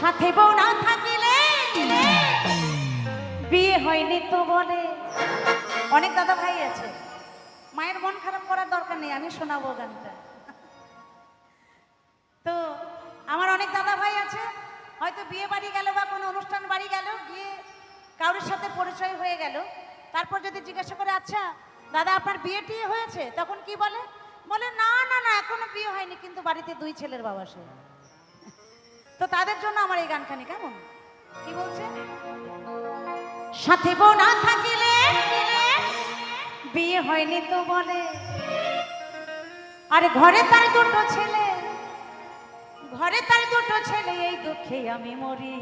সাথে বউ না থাকিলে? বিয়ে হয়নি তো বলে। অনেক দাদা ভাই আছে। মায়ের মন খারাপ করার দরকার নেই, আমি শোনাবো গানটা। তো, আমার অনেক দাদা ভাই আছে। হয়তো বিয়ে বাড়ি গেল বা কোনো অনুষ্ঠান বাড়ি গেল, গিয়ে কারোর সাথে পরিচয় হয়ে গেল। তারপর যদি জিজ্ঞাসা করে আচ্ছা দাদা, আপনার বিয়ে টিয়ে হয়েছে? তখন কি বলে? বলে, না না না, এখনও বিয়ে হয়নি, কিন্তু বাড়িতে দুই ছেলের বাবা সে তো তাদের জন্য আমার এই গানখানি কেমন? কি বলছে? সাথে বউ থাকিলে বিয়ে হয়নি তো বলে। আর ঘরে তার দুটো ছেলে, ঘরে তার দুটো ছেলে, এই দুঃখে আমি মরি।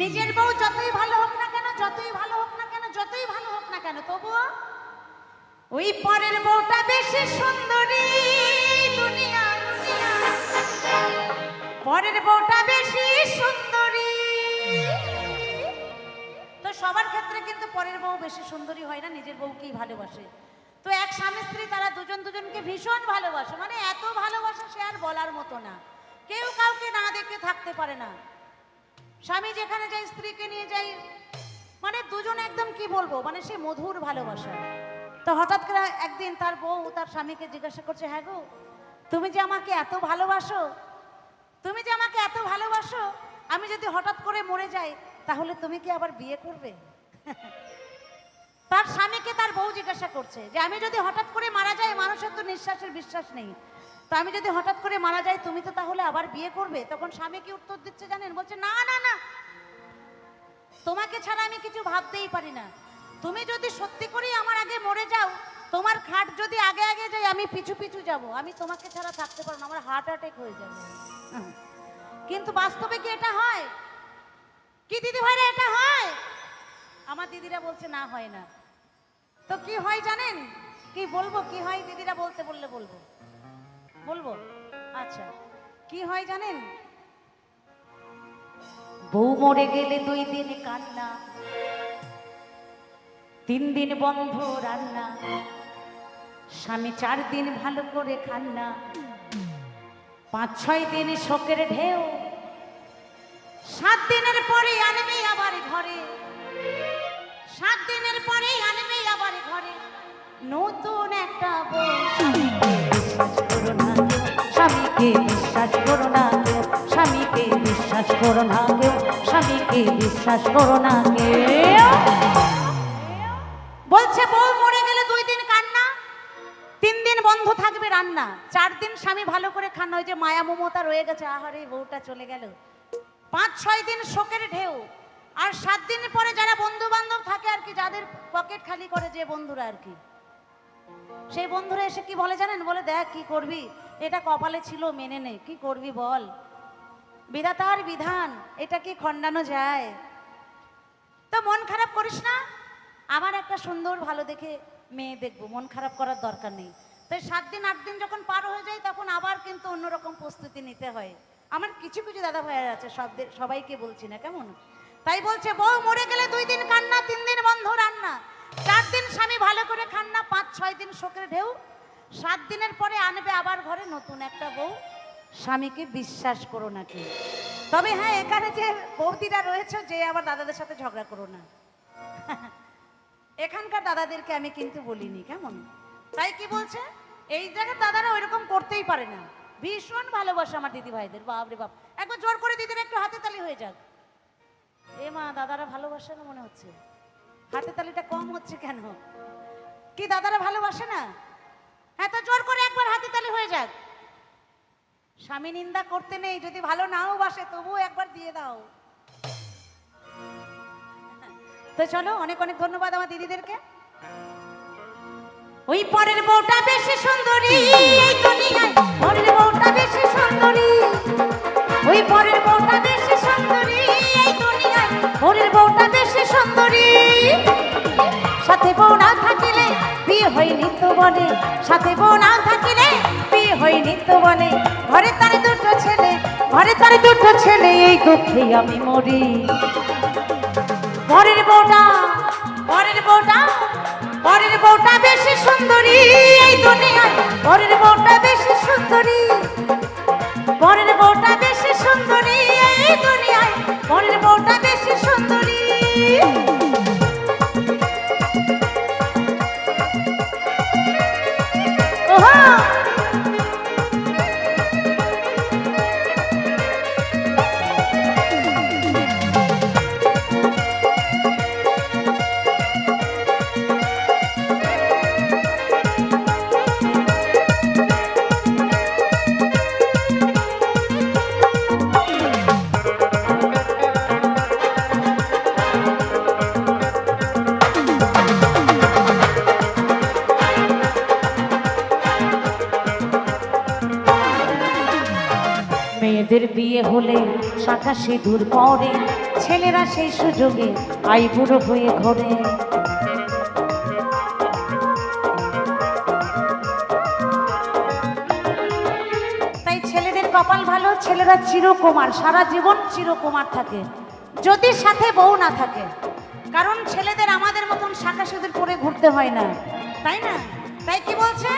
নিজের বউ যতই ভালো হোক না কেন, যতই ভালো হোক না কেন, যতই ভালো হোক না কেন, তবুও ওই পরের বউটা বেশি সুন্দরী, দুনিয়া পরের বউটা বেশি সুন্দরী। তো সবার ক্ষেত্রে কিন্তু পরের বউ বেশি সুন্দরী হয় না, নিজের বউকেই ভালোবাসে। তো এক স্বামী স্ত্রী তারা দুজন দুজনকে ভীষণ ভালোবাসে মানে এত ভালোবাসে সে আর বলার মতো না। কেউ কাউকে না দেখে থাকতে পারে না। স্বামী যেখানে যায়, স্ত্রীকে নিয়ে যাই মানে দুজন একদম কি বলব মানে সে মধুর ভালোবাসা। তো হঠাৎ করে একদিন তার বউ তার স্বামীকে জিজ্ঞাসা করছে হ্যাঁ গো, তুমি যে আমাকে এত ভালোবাসো তুমি যে আমাকে এত ভালোবাসো, আমি যদি হঠাৎ করে মরে যাই, তাহলে তুমি কি আবার বিয়ে করবে? তার স্বামীকে তার বউ জিজ্ঞাসা করছে যে, আমি যদি হঠাৎ করে মারা যাই, মানুষের তো নিঃশ্বাসের বিশ্বাস নেই। তো আমি যদি হঠাৎ করে মারা যাই, তুমি তো তাহলে আবার বিয়ে করবে? তখন স্বামী কি উত্তর দিচ্ছে জানেন? বলছে, না না না। তোমাকে ছাড়া আমি কিছু ভাবতেই পারি না। তুমি যদি সত্যি করেই আমার আগে মরে যাও, তোমার খাট যদি আগে আগে যাই আমি পিছু পিছু যাব। আমি তোমাকে ছাড়া থাকতে পারব না। আমার হার্ট অ্যাটাক হয়ে যাবে। কিন্তু বাস্তবে কি এটা হয়? কি দিদি ভাইরা এটা হয়? আমার দিদিরা বলছে, না, হয় না। তো কি হয় জানেন? কি বলব, কি হয় দিদিরা বলতে বললে বলব। বলব? আচ্ছা কি হয় জানেন? বউ মরে গেলে দুই দিন কান্না, তিন দিন বন্ধ রান্না, স্বামী চার দিন ভালো করে খান্না পাঁচ ছয় দিন শোকের ঢেউ, সাত দিনের পরে আনবি আবার ঘরে। সাত দিনের পরে আনবি আবার ঘরে। নতুন একটা স্বামীকে বিশ্বাস করো না কেউ, স্বামীকে বিশ্বাস করো না কেউ, স্বামীকে বিশ্বাস করো না কেউ। বলছে বউ রান্না। চার দিন স্বামী ভালো করে খান্না ওই যে মায়া মমতা রয়ে গেছে, আহারে, বউটা চলে গেল। পাঁচ, ছয় দিন শোকের ঢেউ। আর সাত দিন পরে যারা বন্ধু বান্ধব থাকে আর কি, যাদের পকেট খালি করে যে বন্ধুরা আর কি। সেই বন্ধুরা এসে কি বলে জানেন? বলে, দেখ, কি করবি? এটা কপালে ছিল, মেনে নে। কি করবি বল? বিধাতার বিধান, এটা কি খণ্ডানো যায়? তো মন খারাপ করিস না। আমার একটা সুন্দর, ভালো দেখে মেয়ে দেখব। মন খারাপ করার দরকার নেই। তো এই সাত দিন, আট দিন যখন পার হয়ে যায়, তখন আবার কিন্তু অন্যরকম প্রস্তুতি নিতে হয়। আমার কিছু কিছু দাদা ভাইয়ার আছে, সব সবাইকে বলছি না, কেমন? তাই বলছে, বউ মরে গেলে দুই দিন কান্না, তিন দিন বন্ধ রান্না। চার দিন স্বামী ভালো করে খান্না পাঁচ, ছয় দিন শোকের ঢেউ। সাত দিনের পরে আনবে আবার ঘরে নতুন একটা বউ। স্বামীকে বিশ্বাস করো নাকি? তবে হ্যাঁ এখানে যে বৌদিরা রয়েছে, যে আবার দাদাদের সাথে ঝগড়া করো না। এখানকার দাদাদেরকে আমি কিন্তু বলিনি, কেমন? তাই কি বলছে? এই জায়গার দাদারা ওইরকম করতেই পারে না। ভীষণ ভালোবাসে আমার দিদি ভাইদের বাপ রে বাপ। একবার জোর করে দিদির একটু হাতে তালি হয়ে যাক। এ মা, দাদারা ভালোবাসে না মনে হচ্ছে? হাতে তালিটা কম হচ্ছে কেন? কি দাদারা ভালোবাসে না? হ্যাঁ তো জোর করে একবার হাতে তালি হয়ে যাক। স্বামী নিন্দা করতে নেই, যদি ভালো নাও বাসে, তবুও একবার দিয়ে দাও। তো চলো, অনেক অনেক ধন্যবাদ আমার দিদিদেরকে। ওই পরের বউটা বেশি সুন্দরী। এই দুনিয়ায় পরের বউটা বেশি সুন্দরী। ওই পরের বউটা বেশি সুন্দরী। এই দুনিয়ায় পরের বউটা বেশি সুন্দরী। সাথে বউ না থাকিলে বিয়ে হয়নি তো বলে সাথে বউ না থাকিলে বিয়ে হয়নি তো বলে ঘরে তার দুটো ছেলে ঘরে তার দুটো ছেলে এই দুঃখে আমি মরি। পরের বউটা পরের বউটা পরের বউটা বেশি সুন্দরী, এই দুনিয়ায় পরের বউটা বেশি সুন্দরী। পরের বউটা বেশি সুন্দরী, এই দুনিয়ায় পরের বউটা বেশি সুন্দরী। মেয়েদের বিয়ে হলে শাখা সিঁদুর পরে। ছেলেরা সেই সুযোগে আই বুড়ো হয়ে ঘরে। তাই ছেলেদের কপাল ভালো, ছেলেরা চিরকুমার, সারা জীবন চিরকুমার থাকে, যদি সাথে বউ না থাকে। কারণ ছেলেদের আমাদের মতন শাখা সিঁদুর পরে ঘুরতে হয় না, তাই না? তাই কি বলছে?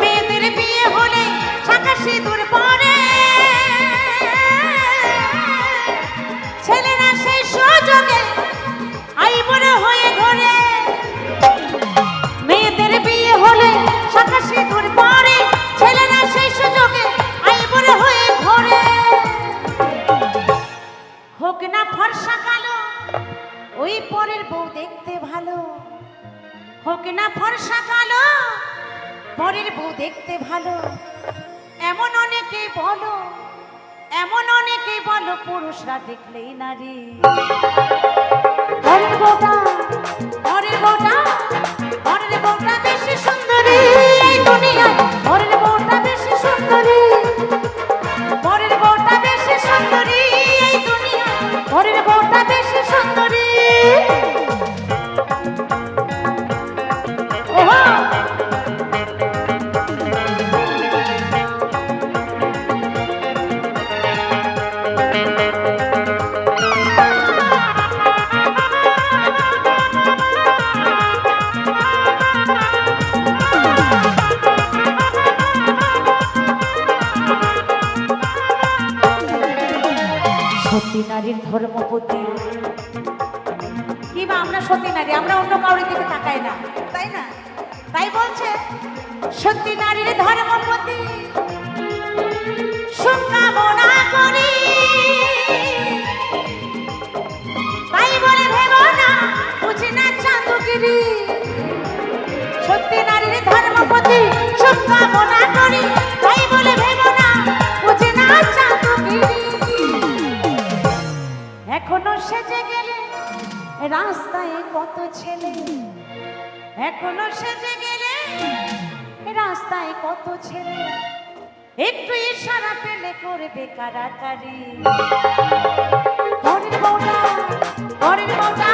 মেয়েদের বিয়ে হলে শাখা সিঁদুর পরে বলো এমন অনেকে বলো পুরুষরা দেখলেই নারী। কিংবা আমরা সতী নারী, আমরা অন্য কাউরি দিকে তাকাই না। তাই না? তাই বলছে, সত্যি নারীর ধর্মপতি সুকামনা সত্যি নারীর ধর্মপতি সুকামনা কত ছেলে। এখনও সেজে গেলে রাস্তায় কত ছেলে। একটু ইশারা পেলে করবে কারাকারি। পরের বউটা